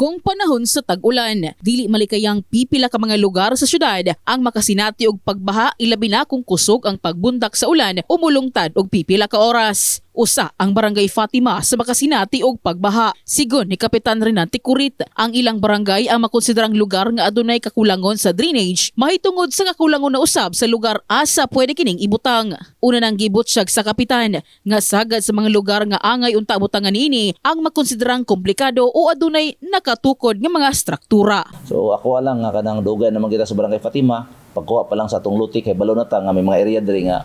kung panahon sa tag-ulan. Dili malikayang pipila ka mga lugar sa syudad ang makasinati og pagbaha ilabi na kung kusog ang pagbundak sa ulan o mulungtad og pipila ka oras. Usa ang barangay Fatima sa makasinati og pagbaha. Sigon ni Kapitan Renante Kurit, ang ilang barangay ang makonsiderang lugar nga adunay kakulangon sa drainage mahitungod sa kakulangon na usab sa lugar asa pwede kining ibutang. Una nang gibot siya sa kapitan nga sagad sa mga lugar nga angay unta butangan ini ang makonsiderang komplikado o adunay nakatukod nga mga struktura. So ako lang nga kanang dugay naman kita sa Barangay Fatima, pagkuha pa lang sa atong lutik kay balo na ta nga may mga area diri nga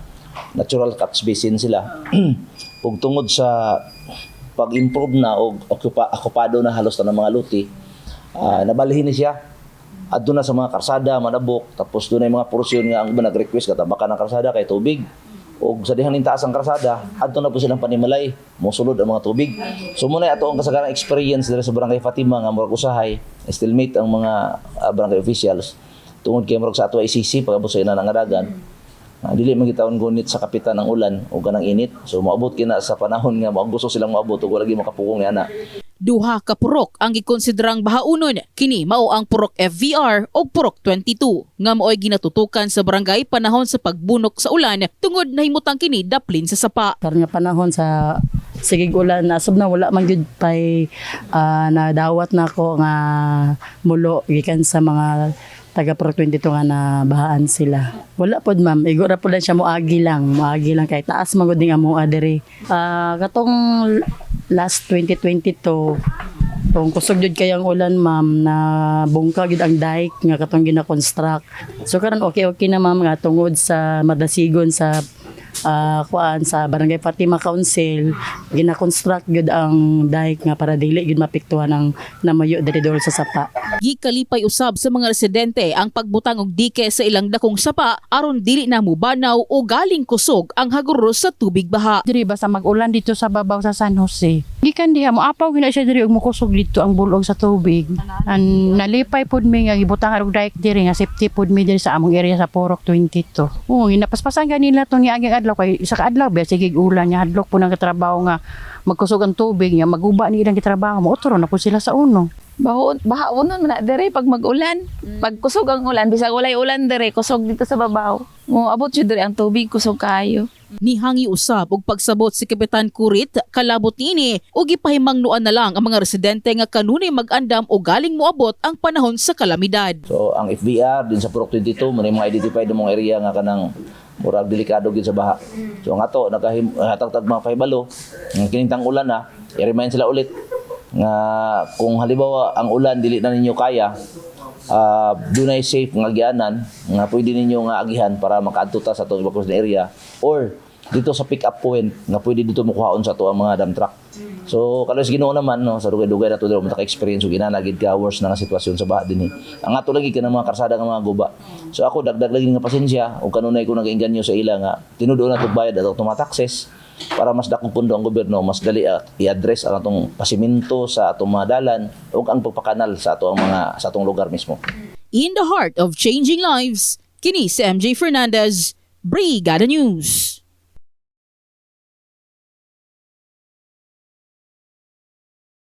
natural catch basin sila. Ug tungod sa pag-improve na og okupa, okupado na halos na ng mga luti, ah, nabalihin ni siya. Adto na sa mga karsada, manabok, tapos doon ay mga porsyon nga ang nag-request katabakan ng karsada kay tubig. O sa dihan ning taas ang karsada, adto na po silang panimalay, mosulod ang mga tubig. So muna ato ang kasagaran experience diri sa Barangay Fatima nga murag usahay, still-mate ang mga ah, barangay officials. Tungod kay murag sa ato ICC pagabot sa ina ng adagan. Ah, dili man gitawon gunit sa kapitan ng ulan o kanang init. So moabot kina sa panahon nga mo gusto silang moabot ug wala gyud makapugong ni ana. Duha ka purok ang gikonsiderang bahaunon kini mao ang purok FVR o purok 22 nga maoy ginatutukan sa barangay panahon sa pagbunok sa ulan tungod nahimutang kini daplin sa sapa. karon nga panahon sa sigig ulan na sub na wala man gyud pay ah, nadawat na ko nga mulo gikan sa mga taga Pro 22 nga nabahaan sila. Wala pod ma'am, igo ra pod lang siya moagi lang, moagi lang kay taas man gud mo diri. Ah katong last 2022 kung kusog jud kayang ulan ma'am na bungka gid ang dike nga katong gina-construct. So karon okay okay na ma'am nga tungod sa madasigon sa ah kuan sa Barangay Fatima Council gina-construct gud ang dike nga para dili gid mapiktuhan ang namayo diri dol sa sapa. Gikalipay usab sa mga residente ang pagbutang og dike sa ilang dakong sapa aron dili na mubanaw o galing kusog ang haguros sa tubig baha. diri basta mag-ulan dito sa babaw sa San Jose. Gikan diha mo apaw gina siya diri og mukusog dito ang bulog sa tubig. An nalipay pud mi nga gibutangan og dike diri nga safety pud mi diri sa among area sa Porok 22. Oo, ginapaspasan ganila to ni aging adlaw kay isa ka adlaw ba sige ulan nya hadlok po nang katrabaho nga magkusog ang tubig nga maguba ni ilang gitrabaho mo utro na po sila sa uno. Baho, bahaunon man na dere pag mag-ulan. Pag kusog ang ulan, bisag walay ulan dere, kusog dito sa babaw. Mo abot jud dere ang tubig, kusog kayo. Nihangi usab og pagsabot si Kapitan Kurit kalabot nini ug gipahimangnuan na lang ang mga residente nga kanunay mag-andam o galing moabot ang panahon sa kalamidad. So ang FBR din sa Purok 22 mo mga identified mong area nga kanang murag delikado gid sa baha. So ang ato nagahim hatag-tag mga pahibalo, ang kinintang ulan na, i-remind sila ulit nga kung halimbawa ang ulan dili na ninyo kaya, uh, dunay safe nga agianan nga pwede ninyo nga agihan para makaadto ta sa atong evacuation area or dito sa pick up point nga pwede dito mukuhaon sa ang mga dump truck. So kalos Ginoo naman no sa dugay-dugay na to dito mata experience ug ginanagid ka worse na nga sitwasyon sa baha dinhi. Ang ato lagi kanang mga karsada nga mga guba. So ako dagdag lagi nga pasensya ug kanunay ko nag-inganyo sa ila nga tinudo na to bayad ato taxes para mas dakong pundo ang gobyerno mas dali at i-address ang atong pasiminto sa atong mga dalan ug ang pagpakanal sa atong mga sa atong lugar mismo. In the heart of changing lives, kini si MJ Fernandez, Brigada News.